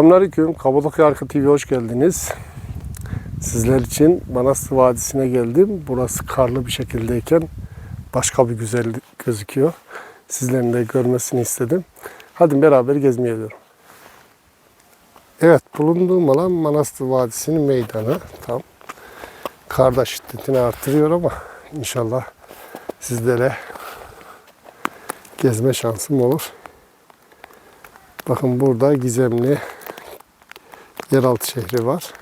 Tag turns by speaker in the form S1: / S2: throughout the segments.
S1: Selamünaleyküm. Kapadokya Arka TV hoş geldiniz. Sizler için Manastır Vadisi'ne geldim. Burası karlı bir şekildeyken başka bir güzellik gözüküyor. Sizlerin de görmesini istedim. Hadi beraber gezmeye gidelim. Evet, bulunduğum alan Manastır Vadisi'nin meydanı. Tam kar da şiddetini artırıyor ama inşallah sizlere gezme şansım olur. Bakın burada gizemli yeraltı şehri var.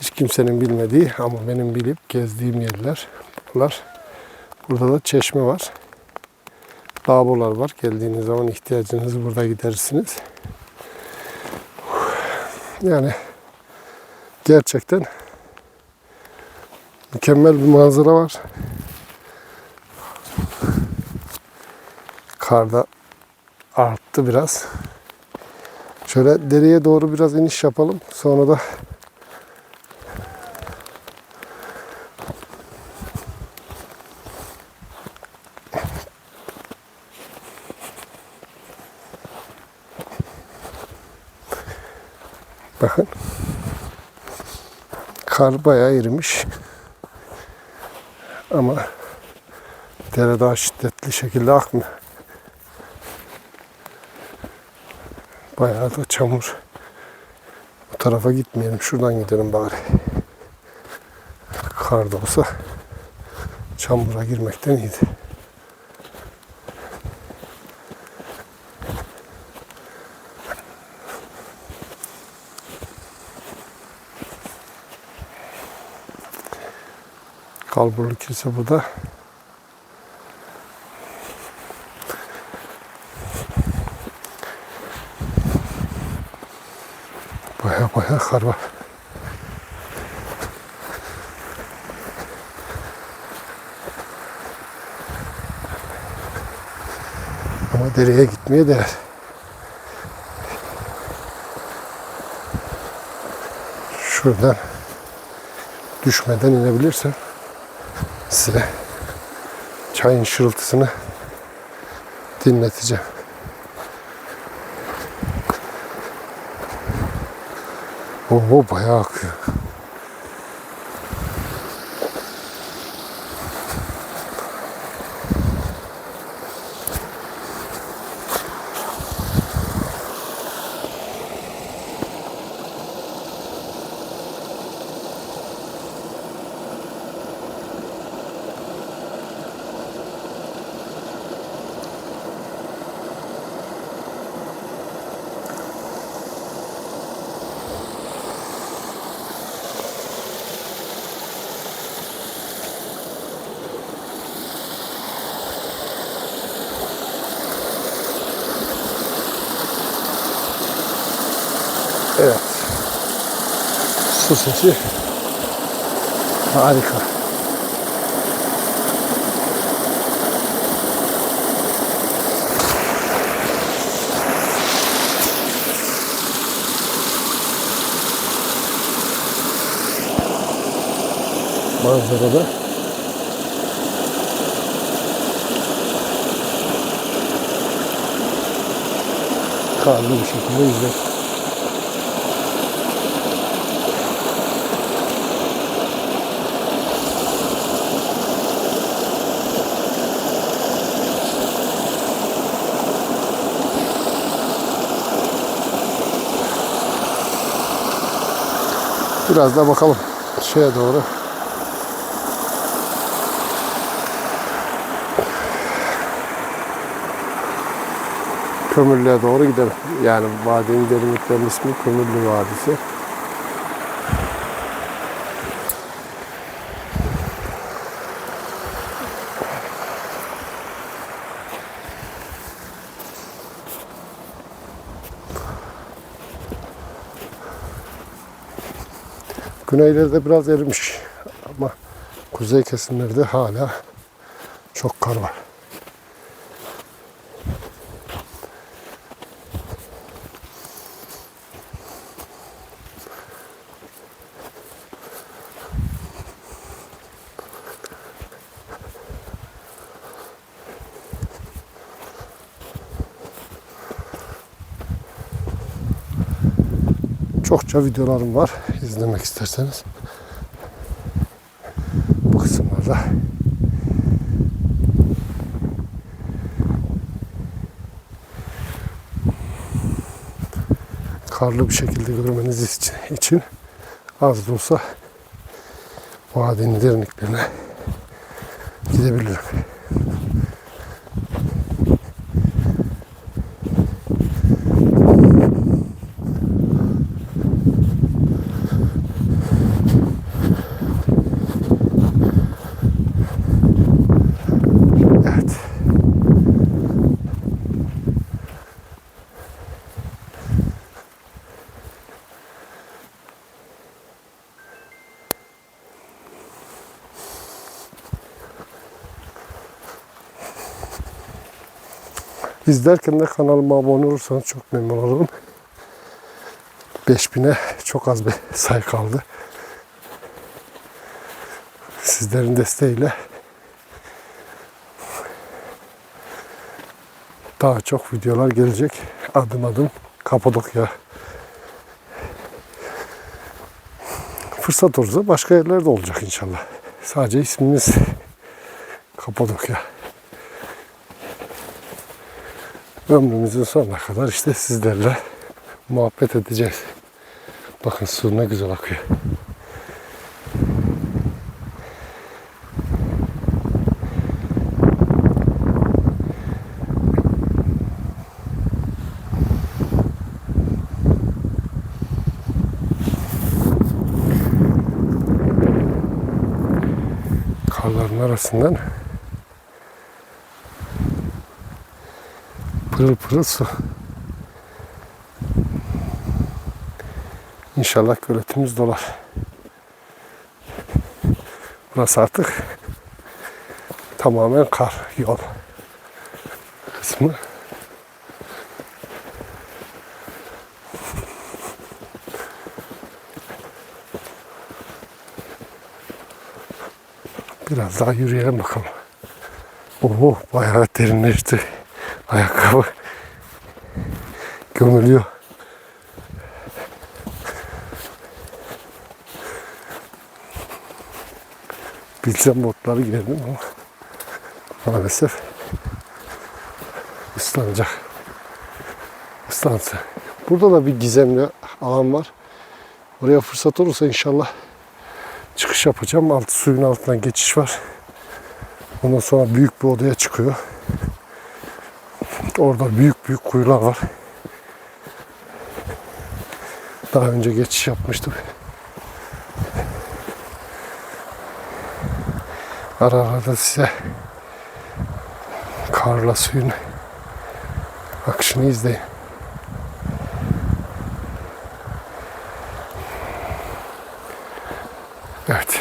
S1: Hiç kimsenin bilmediği ama benim bilip gezdiğim yerler bunlar. Burada da çeşme var. Lavabolar var. Geldiğiniz zaman ihtiyacınızı burada giderirsiniz. Yani gerçekten mükemmel bir manzara var. Karda arttı biraz. Şöyle dereye doğru biraz iniş yapalım. Sonra da Bakın. Kar bayağı erimiş. Ama dere daha şiddetli şekilde akmıyor. Bayağı da çamur. Bu tarafa gitmeyelim. Şuradan gidelim bari. Kar da olsa çamura girmekten iyiydi. Kalburlu kilise burada. Baya baya kar var. Ama dereye gitmeye değer. Şuradan düşmeden inebilirsem size çayın şırıltısını dinleteceğim. Oo bayağı akıyor. Evet. Su sesi harika. Manzarada karlı bir şekilde izler. Biraz da bakalım şeye doğru. Kömürlüğe doğru gidelim. Yani vadinin derinliklerinin ismi Kömürlü Vadisi. Güneylerde biraz erimiş ama kuzey kesimlerde hala çok kar var. Çokça videolarım var izlemek isterseniz. Bu kısımlarda. Karlı bir şekilde görmeniz için, için az da olsa vadinin derinliklerine gidebilirim. İzlerken de kanalıma abone olursanız çok memnun olurum. 5000'e çok az bir sayı kaldı. Sizlerin desteğiyle daha çok videolar gelecek. Adım adım Kapadokya. Fırsat olursa başka yerlerde olacak inşallah. Sadece ismimiz Kapadokya. Ömrümüzün sonuna kadar işte sizlerle muhabbet edeceğiz. Bakın su ne güzel akıyor. Karların arasından pırıl pırıl su. İnşallah göletimiz dolar. Burası artık tamamen kar yol kısmı. Biraz daha yürüyelim bakalım. Oo bayağı derinleşti. Ayakkabı gömülüyor. Bilsem botları giyerdim ama maalesef ıslanacak. Islansın. Burada da bir gizemli alan var. Oraya fırsat olursa inşallah çıkış yapacağım. Altı suyun altından geçiş var. Ondan sonra büyük bir odaya çıkıyor. Orada büyük büyük kuyular var. Daha önce geçiş yapmıştım. Ara ara da size karla suyun akışını izleyin. Evet.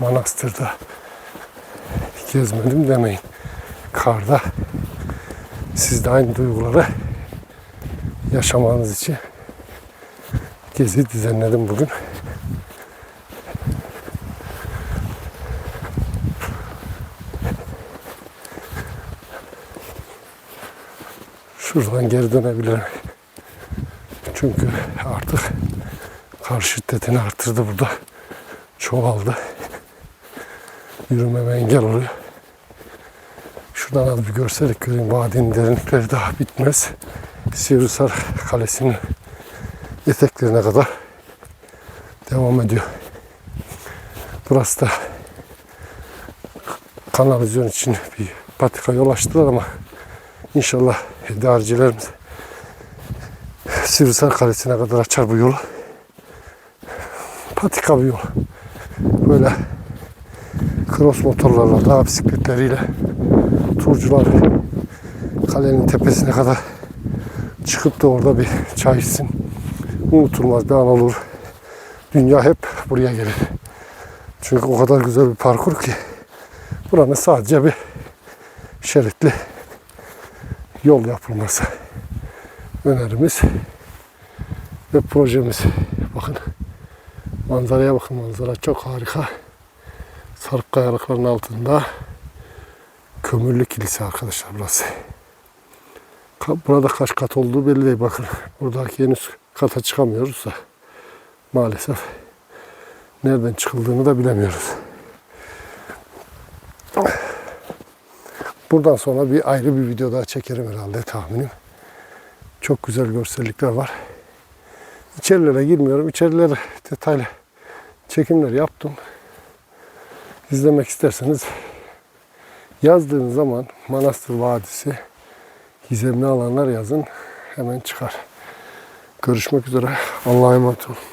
S1: Manastırda gezmedim demeyin. Karda siz de aynı duyguları yaşamanız için gezi düzenledim bugün. Şuradan geri dönebilirim. Çünkü artık kar şiddetini arttırdı burada. Çoğaldı. Yürümeme engel oluyor. Şuradan az bir görselik göreyim. Vadinin derinlikleri daha bitmez. Sivrisar Kalesi'nin eteklerine kadar devam ediyor. Burası da kanalizasyon için bir patika yol açtılar ama inşallah idarecilerimiz Sivrisar Kalesi'ne kadar açar bu yolu. Patika bir yol. Böyle cross motorlarla, dağ bisikletleriyle turcular kalenin tepesine kadar çıkıp da orada bir çay içsin. Unutulmaz bir an olur. Dünya hep buraya gelir. Çünkü o kadar güzel bir parkur ki buranın sadece bir şeritli yol yapılması önerimiz ve projemiz. Bakın manzaraya bakın manzara çok harika. Sarp kayalıkların altında kömürlü kilise arkadaşlar burası. Burada kaç kat olduğu belli değil. Bakın buradaki henüz kata çıkamıyoruz da maalesef nereden çıkıldığını da bilemiyoruz. Buradan sonra bir ayrı bir video daha çekerim herhalde tahminim. Çok güzel görsellikler var. İçerilere girmiyorum. İçerilere detaylı çekimler yaptım. İzlemek isterseniz yazdığınız zaman Manastır Vadisi gizemli alanlar yazın. Hemen çıkar. Görüşmek üzere. Allah'a emanet olun.